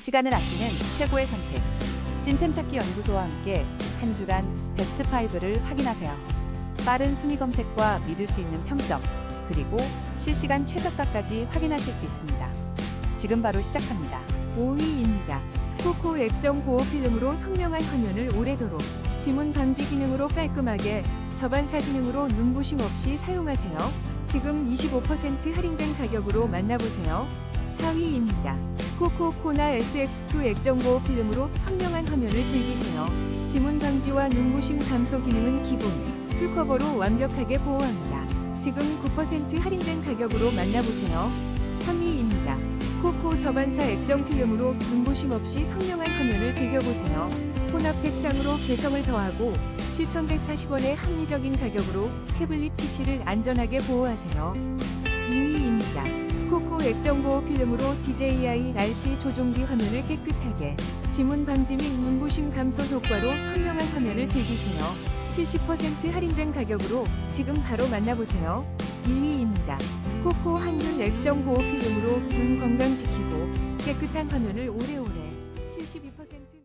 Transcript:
시간을 아끼는 최고의 선택. 찐템 찾기 연구소와 함께 한 주간 베스트 5를 확인하세요. 빠른 순위 검색과 믿을 수 있는 평점, 그리고 실시간 최저가까지 확인하실 수 있습니다. 지금 바로 시작합니다. 5위입니다. 스코코 액정 보호 필름으로 선명한 화면을 오래도록 지문 방지 기능으로 깔끔하게 저반사 기능으로 눈부심 없이 사용하세요. 지금 25% 할인된 가격으로 만나보세요. 4위입니다. 스코코 코나 SX2 액정 보호 필름으로 선명한 화면을 즐기세요. 지문 방지와 눈부심 감소 기능은 기본, 풀커버로 완벽하게 보호합니다. 지금 9% 할인된 가격으로 만나보세요. 3위입니다. 스코코 저반사 액정 필름으로 눈부심 없이 선명한 화면을 즐겨보세요. 혼합 색상으로 개성을 더하고 7,140원의 합리적인 가격으로 태블릿 PC를 안전하게 보호하세요. 2위입니다. 스코코 액정 보호 필름으로 DJI RC 조종기 화면을 깨끗하게 지문 방지 및 눈부심 감소 효과로 선명한 화면을 즐기세요. 70% 할인된 가격으로 지금 바로 만나보세요. 1위입니다. 스코코 한눈 액정 보호 필름으로 눈 건강 지키고 깨끗한 화면을 오래오래 72%